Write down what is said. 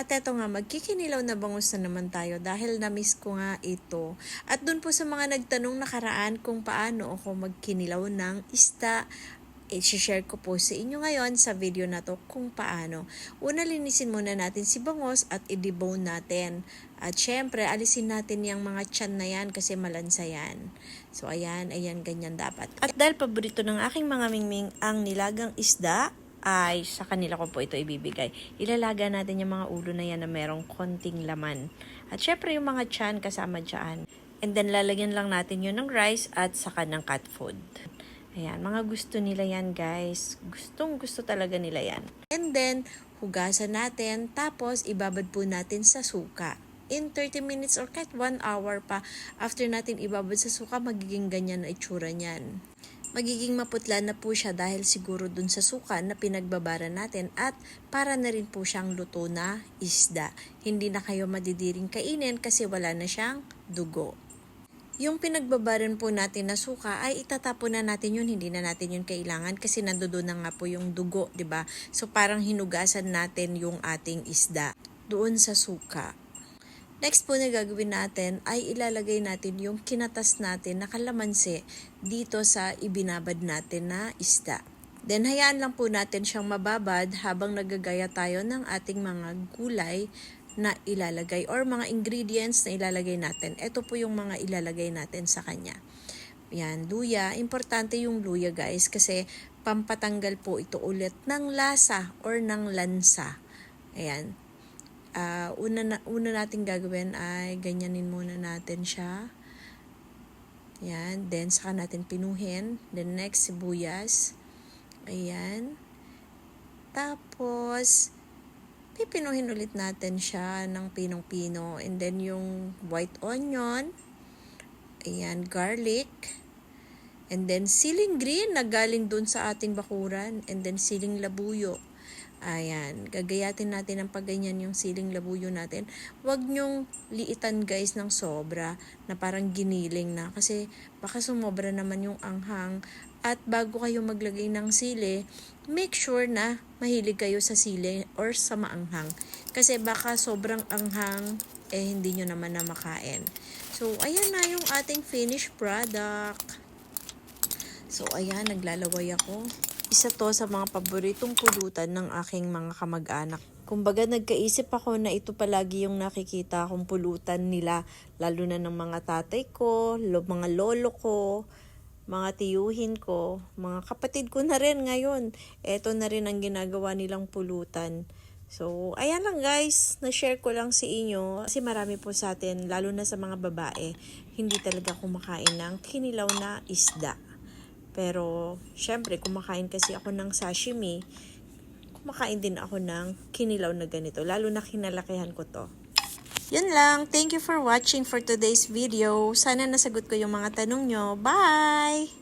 At eto nga, magkikinilaw na bangus na naman tayo dahil na-miss ko nga ito. At dun po sa mga nagtanong nakaraan kung paano ako magkinilaw ng isda, i-share ko po sa inyo ngayon sa video na to kung paano. Una, linisin muna natin si bangos at i-debone natin. At syempre, alisin natin yung mga tiyan na yan kasi malansa yan. So, ayan, ayan, ganyan dapat. At dahil paborito ng aking mga mingming ang nilagang isda, ay sa kanila ko po ito ibibigay. Ilalaga natin yung mga ulo na yan na merong konting laman. At syempre yung mga tiyan kasama dyan. And then lalagyan lang natin yun ng rice at saka ng cat food. Ayan, mga gusto nila yan guys. Gustong gusto talaga nila yan. And then, hugasan natin, tapos ibabad po natin sa suka. In 30 minutes or kahit 1 hour pa, after natin ibabad sa suka, magiging ganyan na itsura niyan. Magiging maputla na po siya dahil siguro dun sa suka na pinagbabara natin at para na rin po siyang luto na isda. Hindi na kayo madidiring kainin kasi wala na siyang dugo. Yung pinagbabaran po natin na suka ay itatapon na natin yun, hindi na natin yun kailangan kasi nandoon na nga po yung dugo, 'di ba? So parang hinugasan natin yung ating isda doon sa suka. Next po na gagawin natin ay ilalagay natin yung kinatas natin na kalamansi dito sa ibinabad natin na isda. Then hayaan lang po natin siyang mababad habang nagagaya tayo ng ating mga gulay na ilalagay or mga ingredients na ilalagay natin. Ito po yung mga ilalagay natin sa kanya. Yan, luya. Importante yung luya guys kasi pampatanggal po ito ulit ng lasa or ng lansa. Ayan. Ah, una, na, una natin gagawin ay ganyanin muna natin siya. Yan. Then, saka natin pinuhin. Then, next, sibuyas. Ayan. Tapos, pipinuhin ulit natin siya ng pinong-pino. And then, yung white onion. Ayan, garlic. And then, siling green na galing dun sa ating bakuran. And then, siling labuyo. Ayan, gagayatin natin ng pagganyan yung siling labuyo natin. Huwag nyong liitan guys ng sobra na parang giniling na kasi baka sumobra naman yung anghang. At bago kayo maglagay ng sili, make sure na mahilig kayo sa sili or sa maanghang. Kasi baka sobrang anghang, eh hindi nyo naman na makain. So, ayan na yung ating finished product. So, ayan, naglalaway ako. Isa to sa mga paboritong pulutan ng aking mga kamag-anak. Kumbaga, nagkaisip ako na ito palagi yung nakikita akong pulutan nila, lalo na ng mga tatay ko, lo, mga lolo ko, mga tiyuhin ko, mga kapatid ko na rin ngayon. Ito na rin ang ginagawa nilang pulutan. So, ayan lang guys, na-share ko lang sa inyo kasi marami po sa atin, lalo na sa mga babae, hindi talaga kumakain ng kinilaw na isda. Pero, syempre, kumakain kasi ako ng sashimi, kumakain din ako ng kinilaw na ganito, lalo na kinalakihan ko to. Yun lang. Thank you for watching for today's video. Sana nasagot ko yung mga tanong nyo. Bye!